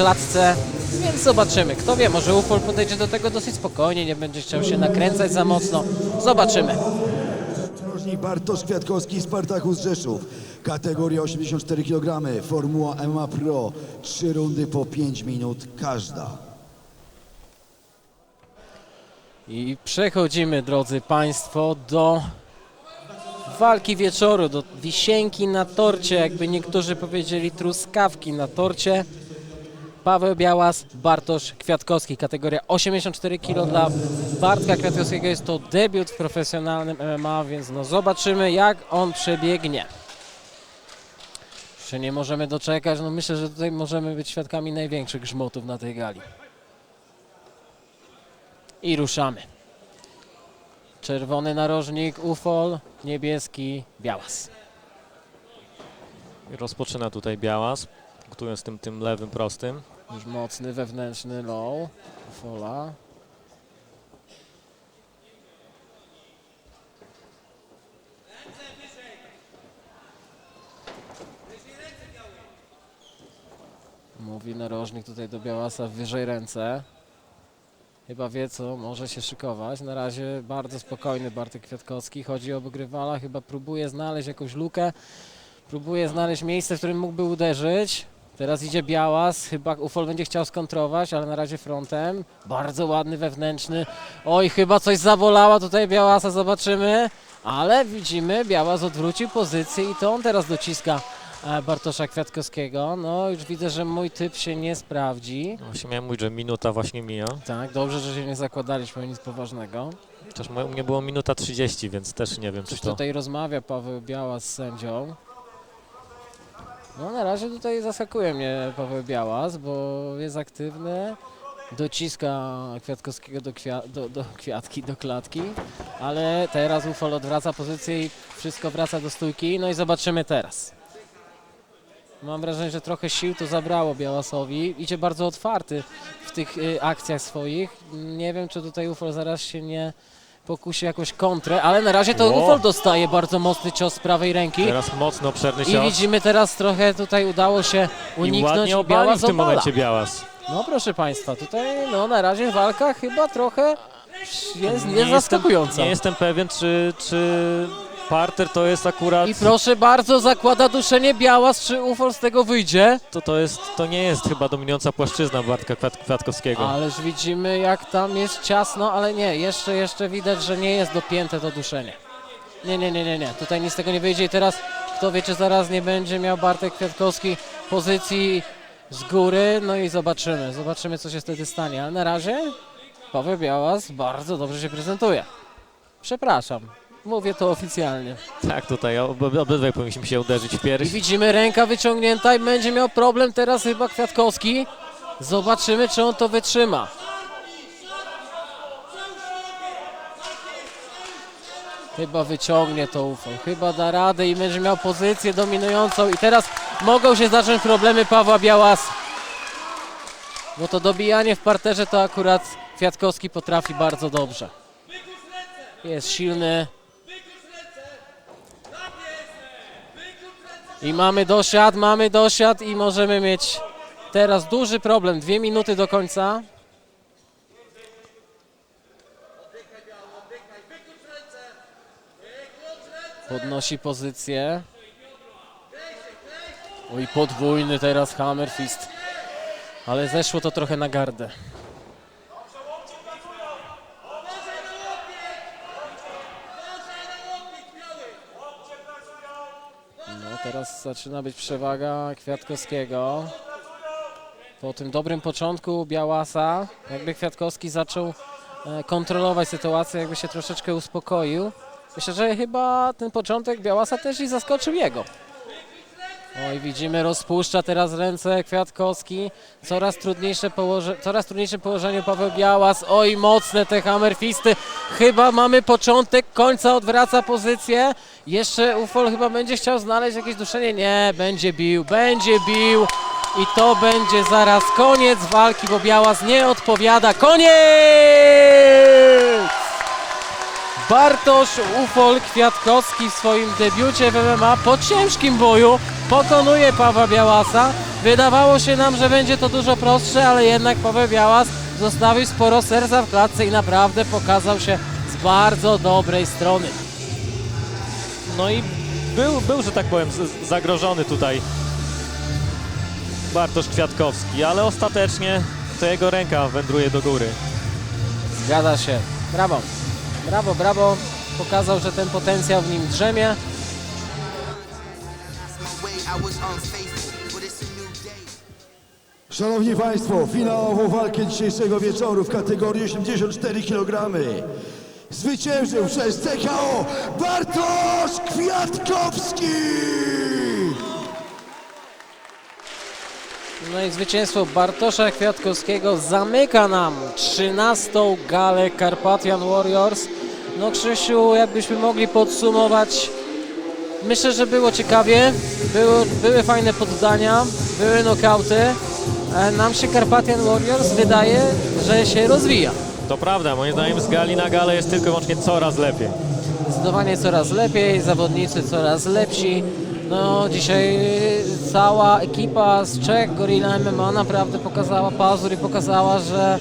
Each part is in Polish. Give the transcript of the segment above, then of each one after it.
klatce, więc zobaczymy. Kto wie, może Ufol podejdzie do tego dosyć spokojnie, nie będzie chciał się nakręcać za mocno. Zobaczymy. Narożnik Bartosz Kwiatkowski, Spartakus Rzeszów. Kategoria 84 kg, Formuła MMA Pro. Trzy rundy po 5 minut każda. I przechodzimy, drodzy Państwo, do walki wieczoru, do wisienki na torcie, jakby niektórzy powiedzieli truskawki na torcie. Paweł Białas, Bartosz Kwiatkowski, kategoria 84 kg dla Bartka Kwiatkowskiego. Jest to debiut w profesjonalnym MMA, więc no zobaczymy jak on przebiegnie. Jeszcze nie możemy doczekać, no myślę, że tutaj możemy być świadkami największych grzmotów na tej gali. I ruszamy. Czerwony narożnik Ufol, niebieski Białas. Rozpoczyna tutaj Białas, punktując tym, tym lewym prostym. Już mocny wewnętrzny low Ufola. Mówi narożnik tutaj do Białasa wyżej ręce. Chyba wie co, może się szykować. Na razie bardzo spokojny Bartek Kwiatkowski. Chodzi o wygrywala, chyba próbuje znaleźć jakąś lukę. Próbuje znaleźć miejsce, w którym mógłby uderzyć. Teraz idzie Białas, chyba Ufol będzie chciał skontrować, ale na razie frontem. Bardzo ładny wewnętrzny. Oj, chyba coś zabolała tutaj Białasa, zobaczymy. Ale widzimy, Białas odwrócił pozycję i to on teraz dociska e, Bartosza Kwiatkowskiego. No, już widzę, że mój typ się nie sprawdzi. Właśnie miałem mówić, że minuta właśnie mija. Tak, dobrze, że się nie zakładaliśmy nic poważnego. Chociaż u mnie było minuta 30, więc też nie wiem, czy Coś to... tutaj rozmawia Paweł Białas z sędzią. No na razie tutaj zaskakuje mnie Paweł Białas, bo jest aktywny. Dociska Kwiatkowskiego do, kwia do, do kwiatki, do klatki, ale teraz Ufol odwraca pozycję i wszystko wraca do stójki. No i zobaczymy teraz. Mam wrażenie, że trochę sił to zabrało Białasowi. Idzie bardzo otwarty w tych y, akcjach swoich. Nie wiem, czy tutaj Ufol zaraz się nie pokusi jakąś kontrę, ale na razie to Ło. Ufol dostaje bardzo mocny cios z prawej ręki. Teraz mocno obszerny I cios. widzimy teraz trochę tutaj udało się I uniknąć ładnie i obalił Białas w tym momencie Białas. No proszę Państwa, tutaj no na razie walka chyba trochę jest Nie nie zaskakująca. Nie jestem pewien, czy, czy parter to jest akurat... I proszę bardzo, zakłada duszenie Białas, czy Ufol z tego wyjdzie? To, to, jest, to nie jest chyba dominująca płaszczyzna Bartka Kwiat, Kwiatkowskiego. Ależ widzimy jak tam jest ciasno, ale nie, jeszcze, jeszcze widać, że nie jest dopięte to duszenie. Nie, nie, nie, nie, nie, tutaj nic z tego nie wyjdzie i teraz kto wie, czy zaraz nie będzie miał Bartek Kwiatkowski pozycji z góry, no i zobaczymy, zobaczymy co się wtedy stanie, ale na razie Paweł Białas bardzo dobrze się prezentuje. Przepraszam, mówię to oficjalnie. Tak, tutaj ob, obydwaj powinniśmy się uderzyć w I pierś. widzimy ręka wyciągnięta i będzie miał problem teraz chyba Kwiatkowski. Zobaczymy, czy on to wytrzyma. Chyba wyciągnie to UFO, chyba da radę i będzie miał pozycję dominującą i teraz mogą się zacząć problemy Pawła Białasa. Bo to dobijanie w parterze to akurat Kwiatkowski potrafi bardzo dobrze. Jest silny, I mamy dosiad, mamy dosiad i możemy mieć teraz duży problem. Dwie minuty do końca. Podnosi pozycję. Oj, podwójny teraz hammer fist. Ale zeszło to trochę na gardę. Teraz zaczyna być przewaga Kwiatkowskiego. Po tym dobrym początku Białasa, jakby Kwiatkowski zaczął e, kontrolować sytuację, jakby się troszeczkę uspokoił. Myślę, że chyba ten początek Białasa też i zaskoczył jego. Oj, widzimy, rozpuszcza teraz ręce Kwiatkowski. Coraz trudniejsze, położe, coraz trudniejsze położenie Paweł Białas. Oj, mocne te hammerfisty. Chyba mamy początek końca, odwraca pozycję. Jeszcze Ufol chyba będzie chciał znaleźć jakieś duszenie. Nie, będzie bił, będzie bił. I to będzie zaraz koniec walki, bo Białas nie odpowiada. Koniec! Bartosz Ufol Kwiatkowski w swoim debiucie w MMA po ciężkim boju pokonuje Pawła Białasa Wydawało się nam, że będzie to dużo prostsze, ale jednak Paweł Białas zostawił sporo serca w klatce i naprawdę pokazał się z bardzo dobrej strony. No i był, był że tak powiem, zagrożony tutaj Bartosz Kwiatkowski, ale ostatecznie to jego ręka wędruje do góry. Zgadza się. Brawo. Brawo, brawo. Pokazał, że ten potencjał w nim drzemie. Szanowni Państwo, finałową walkę dzisiejszego wieczoru w kategorii 84 kg zwyciężył przez TKO Bartosz Kwiatkowski! No i zwycięstwo Bartosza Kwiatkowskiego zamyka nam 13. galę Carpathian Warriors. No Krzysiu, jakbyśmy mogli podsumować, myślę, że było ciekawie, było, były fajne poddania, były nokauty. E, Nam się Carpathian Warriors wydaje, że się rozwija. To prawda, moim zdaniem z gali na galę jest tylko i wyłącznie coraz lepiej. Zdecydowanie coraz lepiej, zawodnicy coraz lepsi. No dzisiaj cała ekipa z Czech, Gorilla MMA naprawdę pokazała pazur i pokazała, że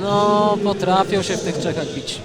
no potrafią się w tych Czechach bić.